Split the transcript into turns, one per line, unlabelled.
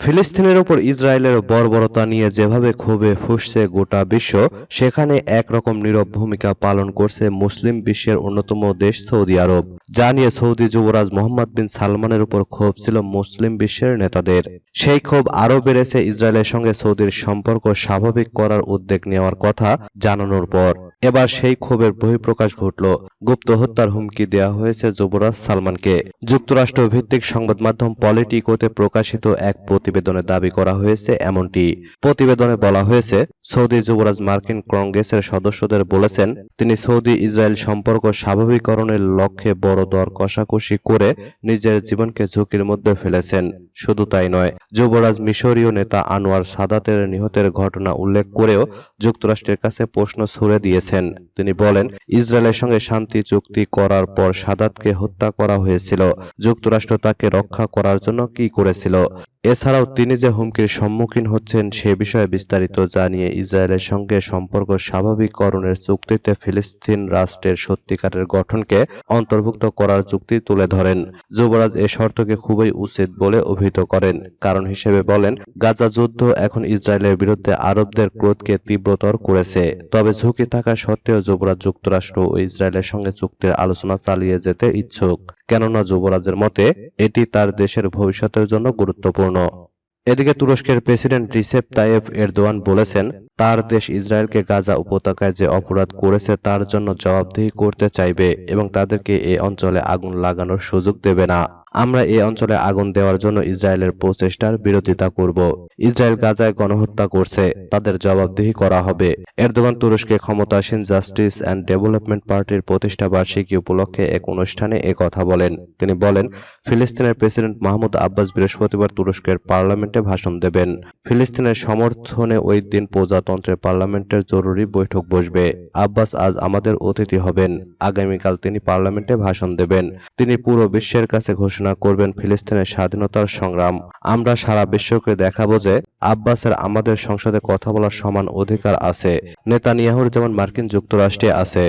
ফিলিস্তিনের ওপর ইসরায়েলের বর্বরতা নিয়ে যেভাবে ক্ষোভে ফুঁসছে গোটা বিশ্ব, সেখানে একরকম নীরব ভূমিকা পালন করছে মুসলিম বিশ্বের অন্যতম দেশ সৌদি আরব। যা নিয়ে সৌদি যুবরাজ মোহাম্মদ বিন সালমানের উপর ক্ষোভ ছিল মুসলিম বিশ্বের নেতাদের। সেই ক্ষোভ আরও বেড়েছে ইসরায়েলের সঙ্গে সৌদির সম্পর্ক স্বাভাবিক করার উদ্যোগ নেওয়ার কথা জানানোর পর। এবার সেই ক্ষোভের বহিঃপ্রকাশ ঘটল। গুপ্ত হত্যার হুমকি দেওয়া হয়েছে যুবরাজ সালমানকে। যুক্তরাষ্ট্র ভিত্তিক সংবাদ মাধ্যম পলিটিকোতে প্রকাশিত এক প্রতিবেদনে দাবি করা হয়েছে এমনটি। প্রতিবেদনে বলা হয়েছে, সৌদি যুবরাজ মার্কিন কংগ্রেসের সদস্যদের বলেছেন, তিনি সৌদি ইসরায়েল সম্পর্ক স্বাভাবিকরণের লক্ষ্যে বড় দর কষাকষি করে নিজের জীবনকে ঝুঁকির মধ্যে ফেলেছেন। শুধু তাই নয়, যুবরাজ মিশরীয় নেতা আনোয়ার সাদাতের নিহতের ঘটনা উল্লেখ করেও যুক্তরাষ্ট্রের কাছে প্রশ্ন ছুড়ে দিয়েছেন। তিনি বলেন, ইসরায়েলের সঙ্গে শান্তি চুক্তি করার পর সাদাতকে হত্যা করা হয়েছিল। যুক্তরাষ্ট্র তাকে রক্ষা করার জন্য কি করেছিল। এছাড়াও তিনি যে হুমকির সম্মুখীন হচ্ছেন সে বিষয়ে বিস্তারিত জানিয়ে ইসরায়েলের সঙ্গে সম্পর্ক স্বাভাবিককরণের চুক্তিতে ফিলিস্তিন রাষ্ট্রের সত্যিকারের গঠনকে অন্তর্ভুক্ত করার চুক্তি তুলে ধরেন। যুবরাজ এ শর্তকে খুবই উচিত বলে অভিহিত করেন। কারণ হিসেবে বলেন, গাজা যুদ্ধ এখন ইসরায়েলের বিরুদ্ধে আরবদের ক্রোধকে তীব্রতর করেছে। তবে ঝুঁকি থাকা সত্ত্বেও যুবরাজ যুক্তরাষ্ট্র ও ইসরায়েলের সঙ্গে চুক্তির আলোচনা চালিয়ে যেতে ইচ্ছুক। কেননা যুবরাজের মতে, এটি তার দেশের ভবিষ্যতের জন্য গুরুত্বপূর্ণ। এদিকে তুরস্কের প্রেসিডেন্ট রিসেপ তাইফ এরদোয়ান বলেছেন, তার দেশ ইসরায়েলকে গাজা উপত্যকায় যে অপরাধ করেছে তার জন্য জবাবদিহি করতে চাইবে এবং তাদেরকে এ অঞ্চলে আগুন লাগানোর সুযোগ দেবে না। আমরা এই অঞ্চলে আগুন দেওয়ার জন্য ইসরায়েলের প্রচেষ্টার বিরোধিতা করব। ইসরায়েল গাজায় গণহত্যা করছে। তাদের জবাবদিহি করা হবে। এরদোগান তুরস্কে ক্ষমতাসীন জাস্টিস অ্যান্ড ডেভেলপমেন্ট পার্টির প্রতিষ্ঠা বার্ষিকী উপলক্ষে এক অনুষ্ঠানে এ কথা বলেন। তিনি বলেন, ফিলিস্তিনের প্রেসিডেন্ট মাহমুদ আব্বাস বৃহস্পতিবার তুরস্কের পার্লামেন্টে ভাষণ দেবেন। ফিলিস্তিনের সমর্থনে ওই দিন প্রজাতন্ত্রের পার্লামেন্টের জরুরি বৈঠক বসবে। আব্বাস আজ আমাদের অতিথি হবেন। আগামীকাল তিনি পার্লামেন্টে ভাষণ দেবেন। তিনি পুরো বিশ্বের কাছে ঘোষণা করবেন ফিলিস্তিনের স্বাধীনতার সংগ্রাম। আমরা সারা বিশ্বকে দেখাবো যে আব্বাসের আমাদের সংসদে কথা বলার সমান অধিকার আছে। নেতানিয়াহুর যেমন মার্কিন যুক্তরাষ্ট্রে আছে।